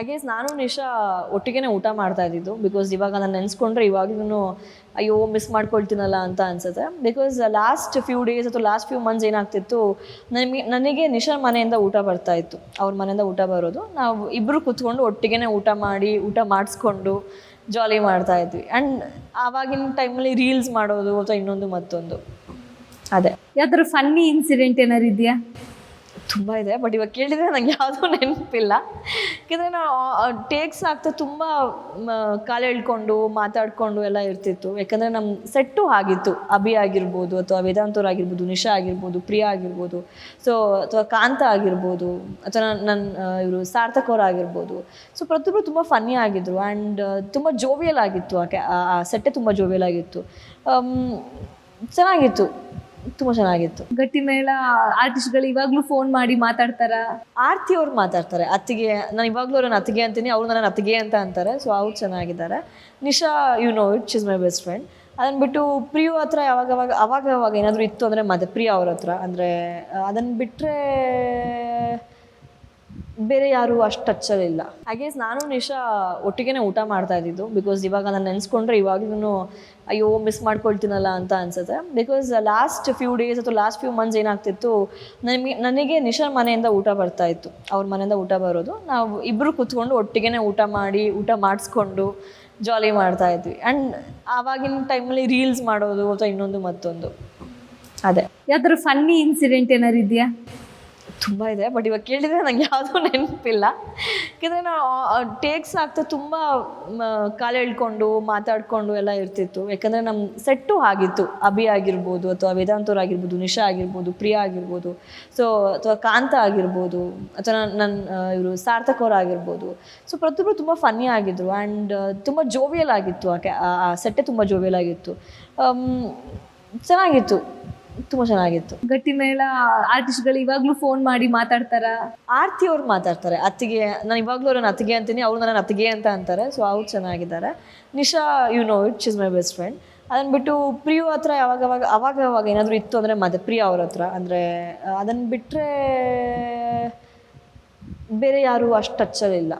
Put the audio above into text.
ಹಾಗೇಸ್ ನಾನು ನಿಶಾ ಒಟ್ಟಿಗೆ ಊಟ ಮಾಡ್ತಾ ಇದ್ದಿದ್ದು ಬಿಕಾಸ್ ಇವಾಗ ನಾನು ನೆನೆಸ್ಕೊಂಡ್ರೆ ಇವಾಗಲೂ ಅಯ್ಯೋ ಮಿಸ್ ಮಾಡ್ಕೊಳ್ತೀನಲ್ಲ ಅಂತ ಅನ್ಸುತ್ತೆ. ಬಿಕಾಸ್ ಲಾಸ್ಟ್ ಫ್ಯೂ ಡೇಸ್ ಅಥವಾ ಲಾಸ್ಟ್ ಫ್ಯೂ ಮಂತ್ಸ್ ಏನಾಗ್ತಿತ್ತು ನನಗೆ ನನಗೆ ನಿಶಾ ಮನೆಯಿಂದ ಊಟ ಬರ್ತಾ ಇತ್ತು. ಅವ್ರ ಮನೆಯಿಂದ ಊಟ ಬರೋದು. ನಾವು ಇಬ್ಬರು ಕೂತ್ಕೊಂಡು ಒಟ್ಟಿಗೆ ಊಟ ಮಾಡಿ ಊಟ ಮಾಡಿಸ್ಕೊಂಡು ಜಾಲಿ ಮಾಡ್ತಾ ಇದ್ವಿ. ಆ್ಯಂಡ್ ಆವಾಗಿನ ಟೈಮಲ್ಲಿ ರೀಲ್ಸ್ ಮಾಡೋದು ಅಥವಾ ಇನ್ನೊಂದು ಮತ್ತೊಂದು. ಅದೇ. ಯಾವ್ದಾದ್ರು ಫನ್ನಿ ಇನ್ಸಿಡೆಂಟ್ ಏನಾರು ಇದೆಯಾ? ತುಂಬ ಇದೆ ಬಟ್ ಇವಾಗ ಕೇಳಿದರೆ ನಂಗೆ ಯಾವುದೂ ನೆನಪಿಲ್ಲ. ಯಾಕಂದರೆ ನಾವು ಟೇಕ್ಸ್ ಆಗ್ತಾ ತುಂಬ ಕಾಲು ಎಳ್ಕೊಂಡು ಮಾತಾಡಿಕೊಂಡು ಎಲ್ಲ ಇರ್ತಿತ್ತು. ಯಾಕಂದರೆ ನಮ್ಮ ಸೆಟ್ಟು ಆಗಿತ್ತು ಅಭಿ ಆಗಿರ್ಬೋದು ಅಥವಾ ವೇದಾಂತವ್ರು ಆಗಿರ್ಬೋದು, ನಿಶಾ ಆಗಿರ್ಬೋದು, ಪ್ರಿಯಾ ಆಗಿರ್ಬೋದು ಸೊ ಅಥವಾ ಕಾಂತ ಆಗಿರ್ಬೋದು, ಅಥವಾ ನನ್ನ ಇವರು ಸಾರ್ಥಕ್ ಆಗಿರ್ಬೋದು. ಸೊ ಪ್ರತಿಯೊಬ್ಬರು ತುಂಬ ಫನ್ನಿ ಆಗಿದ್ರು ಆ್ಯಂಡ್ ತುಂಬ ಜೋವಿಯಲ್ ಆಗಿತ್ತು ಆ ಸೆಟ್ಟೆ ತುಂಬ ಜೋವಿಯಲ್ ಆಗಿತ್ತು. ಚೆನ್ನಾಗಿತ್ತು. ತುಂಬ ಚೆನ್ನಾಗಿತ್ತು. ಗಟ್ಟಿ ಮೇಳ ಆರ್ಟಿಸ್ಟ್ಗಳು ಇವಾಗ್ಲೂ ಫೋನ್ ಮಾಡಿ ಮಾತಾಡ್ತಾರ? ಆರ್ತಿ ಅವ್ರು ಮಾತಾಡ್ತಾರೆ ಅತ್ತಿಗೆ ನಾನು ಇವಾಗ್ಲೂ ಅವ್ರನ್ನ ಅತ್ತಿಗೆ ಅಂತೀನಿ ಅವ್ರು ನನ್ನ ಅತ್ತಿಗೆ ಅಂತ ಅಂತಾರೆ ಸೊ ಅವ್ರು ಚೆನ್ನಾಗಿದ್ದಾರೆ. Nisha you know it is my best friend ಅದನ್ನ ಬಿಟ್ಟು ಪ್ರಿಯು ಹತ್ರ ಯಾವಾಗ ಅವಾಗ ಅವಾಗ ಅವಾಗ ಏನಾದರೂ ಇತ್ತು ಅಂದರೆ ಮತ್ತೆ ಪ್ರಿಯ ಅವ್ರ ಹತ್ರ ಅಂದರೆ ಅದನ್ನು ಬಿಟ್ಟರೆ ಬೇರೆ ಯಾರು ಅಷ್ಟು ಟಚ್ಚಲ್ಲಿಲ್ಲ ಹಾಗೇಸ್ ನಾನು ನಿಶಾ ಒಟ್ಟಿಗೆನೇ ಊಟ ಮಾಡ್ತಾ ಇದ್ದಿದ್ದು ಬಿಕಾಸ್ ಇವಾಗ ನಾನು ನೆನೆಸ್ಕೊಂಡ್ರೆ ಇವಾಗಲೂ ಅಯ್ಯೋ ಮಿಸ್ ಮಾಡ್ಕೊಳ್ತೀನಲ್ಲ ಅಂತ ಅನ್ಸುತ್ತೆ. ಬಿಕಾಸ್ ಲಾಸ್ಟ್ ಫ್ಯೂ ಡೇಸ್ ಅಥವಾ ಲಾಸ್ಟ್ ಫ್ಯೂ ಮಂತ್ಸ್ ಏನಾಗ್ತಿತ್ತು, ನನಗೆ ನನಗೆ ನಿಶಾ ಮನೆಯಿಂದ ಊಟ ಬರ್ತಾ ಇತ್ತು. ಅವ್ರ ಮನೆಯಿಂದ ಊಟ ಬರೋದು. ನಾವು ಇಬ್ಬರು ಕೂತ್ಕೊಂಡು ಒಟ್ಟಿಗೆ ಊಟ ಮಾಡಿ, ಊಟ ಮಾಡಿಸ್ಕೊಂಡು ಜಾಲಿ ಮಾಡ್ತಾ ಇದ್ವಿ. ಆ್ಯಂಡ್ ಆವಾಗಿನ ಟೈಮಲ್ಲಿ ರೀಲ್ಸ್ ಮಾಡೋದು ಅಥವಾ ಇನ್ನೊಂದು ಮತ್ತೊಂದು. ಅದೇ. ಯಾವ್ದಾದ್ರು ಫನ್ನಿ ಇನ್ಸಿಡೆಂಟ್ ಏನಾರು ಇದೆಯಾ? ತುಂಬ ಇದೆ. ಬಟ್ ಇವಾಗ ಕೇಳಿದರೆ ನಂಗೆ ಯಾವುದೂ ನೆನಪಿಲ್ಲ. ಯಾಕೆಂದರೆ ನಾವು ಟೇಕ್ಸ್ ಆಗ್ತಾ ತುಂಬ ಕಾಲು ಎಳ್ಕೊಂಡು ಮಾತಾಡಿಕೊಂಡು ಎಲ್ಲ ಇರ್ತಿತ್ತು. ಯಾಕಂದರೆ ನಮ್ಮ ಸೆಟ್ಟು ಆಗಿತ್ತು ಅಭಿ ಆಗಿರ್ಬೋದು ಅಥವಾ ವೇದಾಂತವ್ರು ಆಗಿರ್ಬೋದು, ನಿಶಾ ಆಗಿರ್ಬೋದು, ಪ್ರಿಯಾ ಆಗಿರ್ಬೋದು. ಸೊ ಅಥವಾ ಕಾಂತ ಆಗಿರ್ಬೋದು, ಅಥವಾ ನನ್ನ ಇವರು ಸಾರ್ಥಕ್ ಆಗಿರ್ಬೋದು. ಸೊ ಪ್ರತಿಯೊಬ್ಬರು ತುಂಬ ಫನ್ನಿ ಆಗಿದ್ರು. ಆ್ಯಂಡ್ ತುಂಬ ಜೋವಿಯಲ್ ಆಗಿತ್ತು ಆ ಸೆಟ್ಟೆ ತುಂಬ ಜೋವಿಯಲ್ ಆಗಿತ್ತು. ಚೆನ್ನಾಗಿತ್ತು. ತುಂಬ ಚೆನ್ನಾಗಿತ್ತು. ಗಟ್ಟಿ ಮೇಳ ಆರ್ಟಿಸ್ಟ್ಗಳು ಇವಾಗ್ಲೂ ಫೋನ್ ಮಾಡಿ ಮಾತಾಡ್ತಾರ? ಆರ್ತಿ ಅವ್ರು ಮಾತಾಡ್ತಾರೆ. ಅತ್ತಿಗೆ ನಾನು ಇವಾಗ್ಲೂ ಅವ್ರನ್ನ ಅತ್ತಿಗೆ ಅಂತೀನಿ ಅವ್ರು ನನ್ನ ಅತ್ತಿಗೆ ಅಂತ ಅಂತಾರೆ. ಸೊ ಅವ್ರು ಚೆನ್ನಾಗಿದ್ದಾರೆ. Nisha you know it is my best friend ಅದನ್ನು ಬಿಟ್ಟು ಪ್ರಿಯು ಹತ್ರ ಯಾವಾಗ ಅವಾಗ ಅವಾಗ ಅವಾಗ ಏನಾದರೂ ಇತ್ತು ಅಂದರೆ ಮತ್ತೆ ಪ್ರಿಯ ಅವ್ರ ಹತ್ರ. ಅಂದರೆ ಅದನ್ನು ಬಿಟ್ಟರೆ ಬೇರೆ ಯಾರು ಅಷ್ಟು ಟಚ್ಚಲ್ಲಿಲ್ಲ